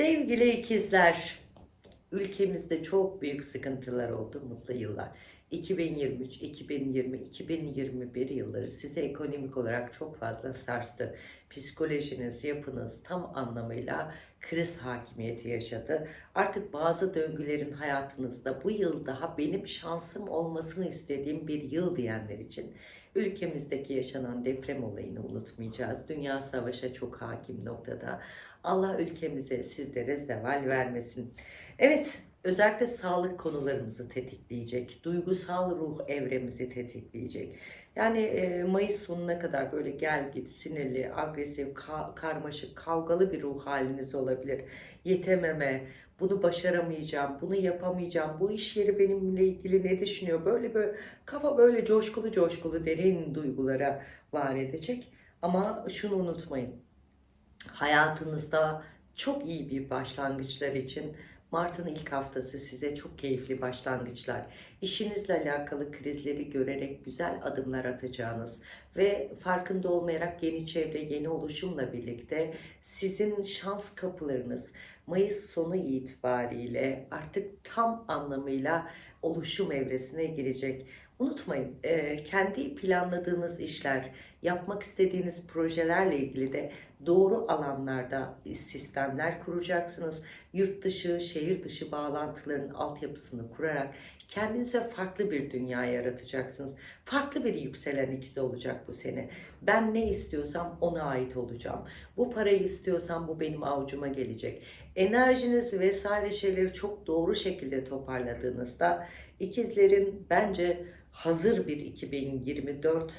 Sevgili ikizler, ülkemizde çok büyük sıkıntılar oldu mutlu yıllar. 2023, 2020, 2021 yılları size ekonomik olarak çok fazla sarstı. Psikolojiniz, yapınız tam anlamıyla kriz hakimiyeti yaşadı. Artık bazı döngülerin hayatınızda bu yıl daha benim şansım olmasını istediğim bir yıl diyenler için ülkemizdeki yaşanan deprem olayını unutmayacağız. Dünya savaşa çok hakim noktada. Allah ülkemize, sizlere zeval vermesin. Evet, özellikle sağlık konularımızı tetikleyecek, duygusal ruh evremizi tetikleyecek. Yani e, Mayıs sonuna kadar böyle gel git, sinirli, agresif, ka- karmaşık, kavgalı bir ruh haliniz olabilir. Yetememe, bunu başaramayacağım, bunu yapamayacağım, bu iş yeri benimle ilgili ne düşünüyor? Böyle böyle kafa böyle coşkulu coşkulu derin duygulara var edecek. Ama şunu unutmayın. Hayatınızda çok iyi bir başlangıçlar için Mart'ın ilk haftası size çok keyifli başlangıçlar, işinizle alakalı krizleri görerek güzel adımlar atacağınız ve farkında olmayarak yeni çevre, yeni oluşumla birlikte sizin şans kapılarınız Mayıs sonu itibariyle artık tam anlamıyla oluşum evresine girecek. Unutmayın, kendi planladığınız işler, yapmak istediğiniz projelerle ilgili de doğru alanlarda sistemler kuracaksınız. Yurt dışı, şehir dışı bağlantıların altyapısını kurarak kendinize farklı bir dünya yaratacaksınız. Farklı bir yükselen ikizi olacak bu sene. Ben ne istiyorsam ona ait olacağım. Bu parayı istiyorsam bu benim avucuma gelecek. Enerjiniz vesaire şeyleri çok doğru şekilde toparladığınızda ikizlerin bence hazır bir 2024 e,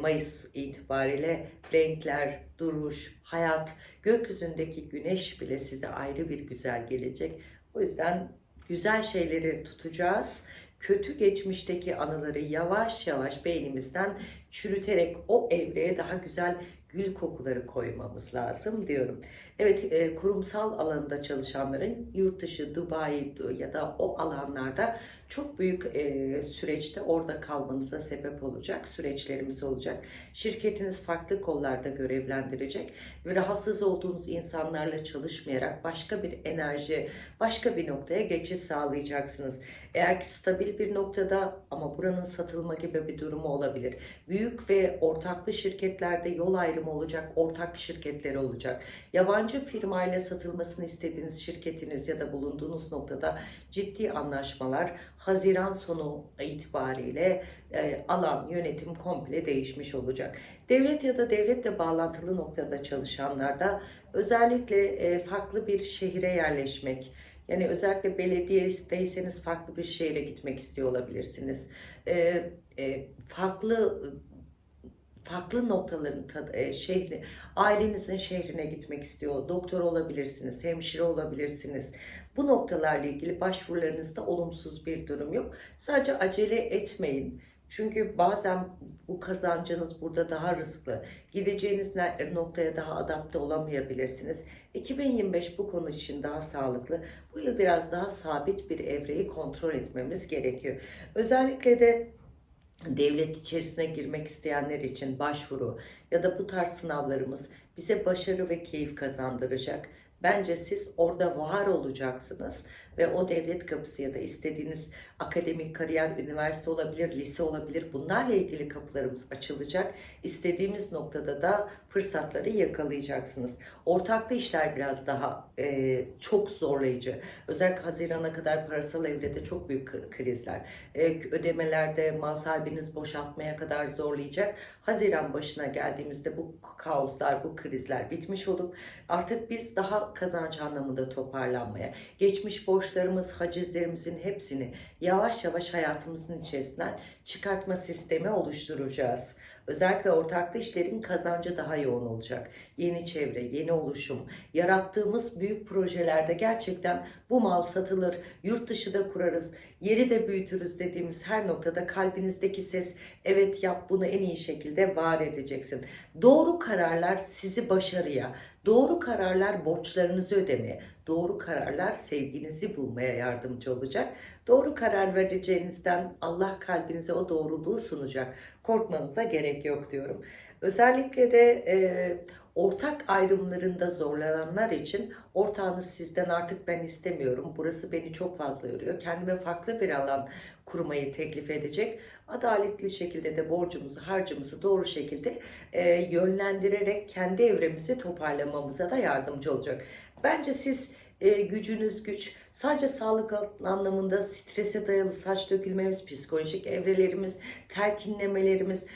Mayıs itibariyle renkler, duruş, hayat, gökyüzündeki güneş bile size ayrı bir güzel gelecek. O yüzden güzel şeyleri tutacağız. Kötü geçmişteki anıları yavaş yavaş beynimizden çürüterek o evreye daha güzel gül kokuları koymamız lazım diyorum. Evet e, kurumsal alanında çalışanların yurt dışı, Dubai ya da o alanlarda çok büyük e, süreçte orada kalmanıza sebep olacak süreçlerimiz olacak. Şirketiniz farklı kollarda görevlendirecek ve rahatsız olduğunuz insanlarla çalışmayarak başka bir enerji, başka bir noktaya geçiş sağlayacaksınız. Eğer ki stabil bir noktada ama buranın satılma gibi bir durumu olabilir. Büyük ve ortaklı şirketlerde yol ayrımı olacak, ortak şirketleri olacak. Yabancı firmayla satılmasını istediğiniz şirketiniz ya da bulunduğunuz noktada ciddi anlaşmalar Haziran sonu itibariyle e, alan yönetim komple değişmiş olacak. Devlet ya da devletle bağlantılı noktada çalışanlarda özellikle e, farklı bir şehire yerleşmek, yani özellikle belediyedeyseniz farklı bir şehre gitmek istiyor olabilirsiniz. E, e, farklı farklı noktaların e, şehri, ailenizin şehrine gitmek istiyor. Doktor olabilirsiniz, hemşire olabilirsiniz. Bu noktalarla ilgili başvurularınızda olumsuz bir durum yok. Sadece acele etmeyin. Çünkü bazen bu kazancınız burada daha riskli. Gideceğiniz ne- noktaya daha adapte olamayabilirsiniz. 2025 bu konu için daha sağlıklı. Bu yıl biraz daha sabit bir evreyi kontrol etmemiz gerekiyor. Özellikle de devlet içerisine girmek isteyenler için başvuru ya da bu tarz sınavlarımız bize başarı ve keyif kazandıracak. Bence siz orada var olacaksınız ve o devlet kapısı ya da istediğiniz akademik kariyer, üniversite olabilir, lise olabilir. Bunlarla ilgili kapılarımız açılacak. İstediğimiz noktada da fırsatları yakalayacaksınız. Ortaklı işler biraz daha e, çok zorlayıcı. Özellikle Haziran'a kadar parasal evrede çok büyük krizler. E, ödemelerde mal sahibiniz boşaltmaya kadar zorlayacak. Haziran başına geldiğimizde bu kaoslar, bu krizler bitmiş olup artık biz daha kazanç anlamında toparlanmaya, geçmiş borçlarımız, hacizlerimizin hepsini yavaş yavaş hayatımızın içerisinden çıkartma sistemi oluşturacağız. Özellikle ortaklı işlerin kazancı daha yoğun olacak. Yeni çevre, yeni oluşum, yarattığımız büyük projelerde gerçekten bu mal satılır, yurt dışı da kurarız, yeri de büyütürüz dediğimiz her noktada kalbinizdeki ses evet yap bunu en iyi şekilde var edeceksin. Doğru kararlar sizi başarıya, doğru kararlar borçlarınızı ödemeye, doğru kararlar sevginizi bulmaya yardımcı olacak. Doğru karar vereceğinizden Allah kalbinize o doğruluğu sunacak. Korkmanıza gerek yok diyorum. Özellikle de e, ortak ayrımlarında zorlananlar için ortağınız sizden artık ben istemiyorum. Burası beni çok fazla yoruyor. Kendime farklı bir alan kurmayı teklif edecek. Adaletli şekilde de borcumuzu, harcımızı doğru şekilde e, yönlendirerek kendi evremizi toparlamamıza da yardımcı olacak. Bence siz e, gücünüz güç. Sadece sağlık anlamında strese dayalı saç dökülmemiz, psikolojik evrelerimiz, telkinlemelerimiz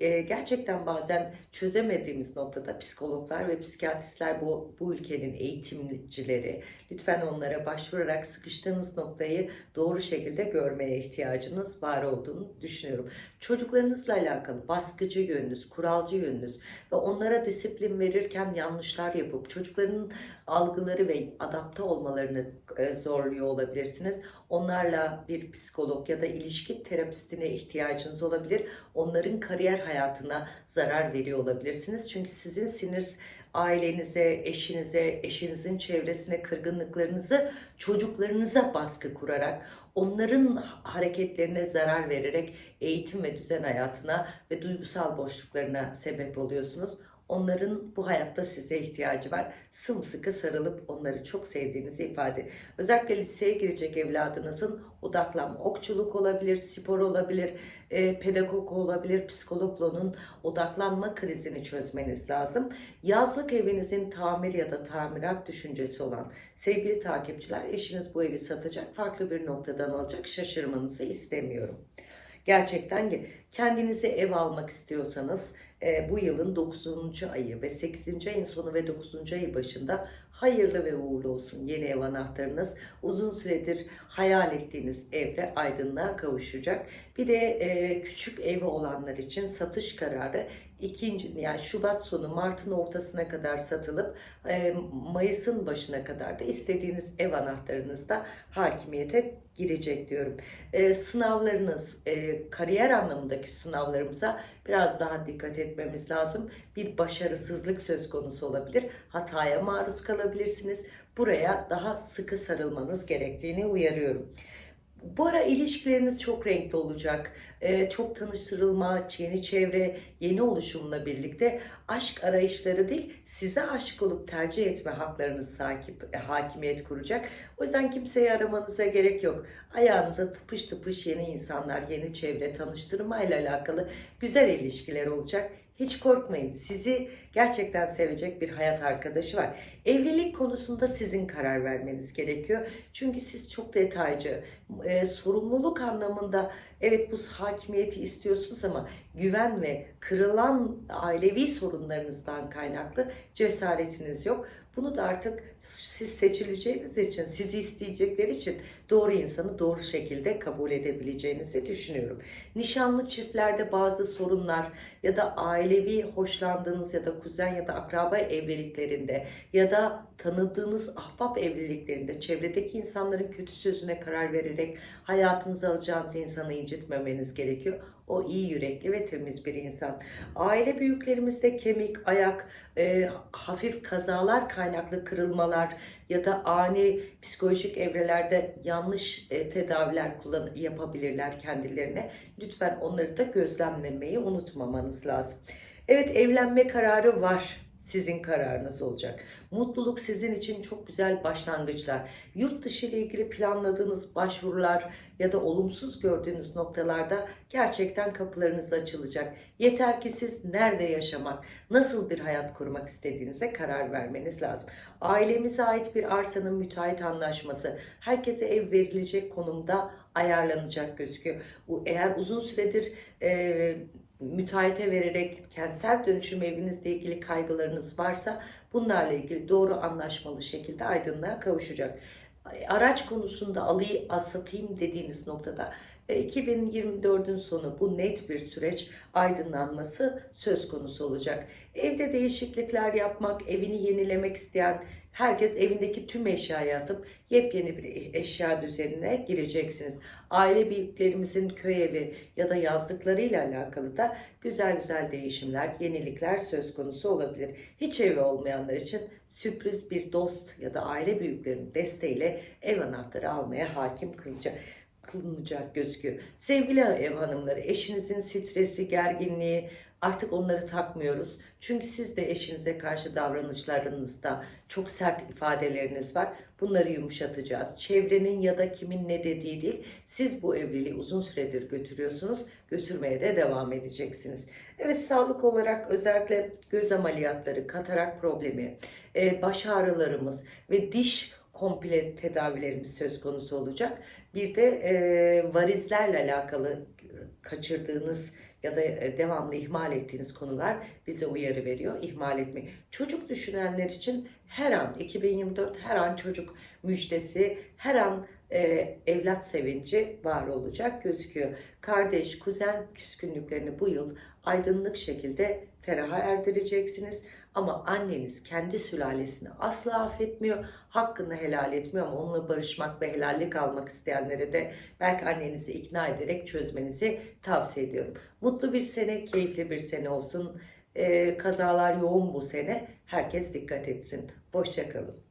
e, gerçekten bazen çözemediğimiz noktada psikologlar ve psikiyatristler bu, bu ülkenin eğitimcileri lütfen onlara başvurarak sıkıştığınız noktayı doğru şekilde görmeye ihtiyacınız var olduğunu düşünüyorum. Çocuklarınızla alakalı baskıcı yönünüz, kuralcı yönünüz ve onlara disiplin verirken yanlışlar yapıp çocukların algıları ve adapte olmalarını e, zorluyor olabilirsiniz. Onlarla bir psikolog ya da ilişki terapistine ihtiyacınız olabilir. Onların kariyer hayatına zarar veriyor olabilirsiniz. Çünkü sizin sinir ailenize, eşinize, eşinizin çevresine kırgınlıklarınızı çocuklarınıza baskı kurarak, onların hareketlerine zarar vererek eğitim ve düzen hayatına ve duygusal boşluklarına sebep oluyorsunuz. Onların bu hayatta size ihtiyacı var. Sımsıkı sarılıp onları çok sevdiğinizi ifade. Özellikle liseye girecek evladınızın odaklanma, okçuluk olabilir, spor olabilir, e, pedagog olabilir, psikologluğunun odaklanma krizini çözmeniz lazım. Yazlık evinizin tamir ya da tamirat düşüncesi olan sevgili takipçiler eşiniz bu evi satacak, farklı bir noktadan alacak şaşırmanızı istemiyorum. Gerçekten kendinize ev almak istiyorsanız e, bu yılın 9. ayı ve 8. ayın sonu ve 9. ayı başında hayırlı ve uğurlu olsun yeni ev anahtarınız. Uzun süredir hayal ettiğiniz evre aydınlığa kavuşacak. Bir de e, küçük evi olanlar için satış kararı ikinci yani Şubat sonu Mart'ın ortasına kadar satılıp e, Mayıs'ın başına kadar da istediğiniz ev anahtarınızda hakimiyete girecek diyorum. E, sınavlarınız, kariyer anlamındaki sınavlarımıza biraz daha dikkat etmemiz lazım. Bir başarısızlık söz konusu olabilir. Hataya maruz kalabilirsiniz. Buraya daha sıkı sarılmanız gerektiğini uyarıyorum. Bu ara ilişkileriniz çok renkli olacak. Ee, çok tanıştırılma, yeni çevre, yeni oluşumla birlikte aşk arayışları değil, size aşık olup tercih etme haklarınız sakip, e, hakimiyet kuracak. O yüzden kimseyi aramanıza gerek yok. Ayağınıza tıpış tıpış yeni insanlar, yeni çevre, tanıştırmayla alakalı güzel ilişkiler olacak. Hiç korkmayın. Sizi gerçekten sevecek bir hayat arkadaşı var. Evlilik konusunda sizin karar vermeniz gerekiyor. Çünkü siz çok detaycı, e, sorumluluk anlamında evet bu hakimiyeti istiyorsunuz ama güven ve kırılan ailevi sorunlarınızdan kaynaklı cesaretiniz yok. Bunu da artık siz seçileceğiniz için, sizi isteyecekleri için doğru insanı doğru şekilde kabul edebileceğinizi düşünüyorum. Nişanlı çiftlerde bazı sorunlar ya da ailevi hoşlandığınız ya da kuzen ya da akraba evliliklerinde ya da tanıdığınız ahbap evliliklerinde çevredeki insanların kötü sözüne karar vererek hayatınıza alacağınız insanı incitmemeniz gerekiyor. O iyi yürekli ve temiz bir insan. Aile büyüklerimizde kemik, ayak, e, hafif kazalar kaynaklı kırılmalar ya da ani psikolojik evrelerde yanlış e, tedaviler kullan yapabilirler kendilerine. Lütfen onları da gözlemlemeyi unutmamanız lazım. Evet evlenme kararı var sizin kararınız olacak. Mutluluk sizin için çok güzel başlangıçlar. Yurt dışı ile ilgili planladığınız başvurular ya da olumsuz gördüğünüz noktalarda gerçekten kapılarınız açılacak. Yeter ki siz nerede yaşamak, nasıl bir hayat kurmak istediğinize karar vermeniz lazım. Ailemize ait bir arsanın müteahhit anlaşması, herkese ev verilecek konumda ayarlanacak gözüküyor. Bu eğer uzun süredir e, müteahhite vererek kentsel dönüşüm evinizle ilgili kaygılarınız varsa bunlarla ilgili doğru anlaşmalı şekilde aydınlığa kavuşacak. Araç konusunda alayım, satayım dediğiniz noktada 2024'ün sonu bu net bir süreç aydınlanması söz konusu olacak. Evde değişiklikler yapmak, evini yenilemek isteyen herkes evindeki tüm eşyayı atıp yepyeni bir eşya düzenine gireceksiniz. Aile büyüklerimizin köy evi ya da yazlıklarıyla alakalı da güzel güzel değişimler, yenilikler söz konusu olabilir. Hiç evi olmayanlar için sürpriz bir dost ya da aile büyüklerinin desteğiyle ev anahtarı almaya hakim kılacak kılınacak gözüküyor. Sevgili ev hanımları, eşinizin stresi, gerginliği, Artık onları takmıyoruz. Çünkü siz de eşinize karşı davranışlarınızda çok sert ifadeleriniz var. Bunları yumuşatacağız. Çevrenin ya da kimin ne dediği değil. Siz bu evliliği uzun süredir götürüyorsunuz. Götürmeye de devam edeceksiniz. Evet sağlık olarak özellikle göz ameliyatları, katarak problemi, e, baş ağrılarımız ve diş komple tedavilerimiz söz konusu olacak. Bir de e, varizlerle alakalı kaçırdığınız ya da e, devamlı ihmal ettiğiniz konular bize uyarı veriyor. İhmal etmeyin. Çocuk düşünenler için her an 2024 her an çocuk müjdesi, her an e, evlat sevinci var olacak gözüküyor. Kardeş, kuzen küskünlüklerini bu yıl aydınlık şekilde feraha erdireceksiniz. Ama anneniz kendi sülalesini asla affetmiyor. Hakkını helal etmiyor ama onunla barışmak ve helallik almak isteyenlere de belki annenizi ikna ederek çözmenizi tavsiye ediyorum. Mutlu bir sene, keyifli bir sene olsun. Ee, kazalar yoğun bu sene. Herkes dikkat etsin. Hoşçakalın.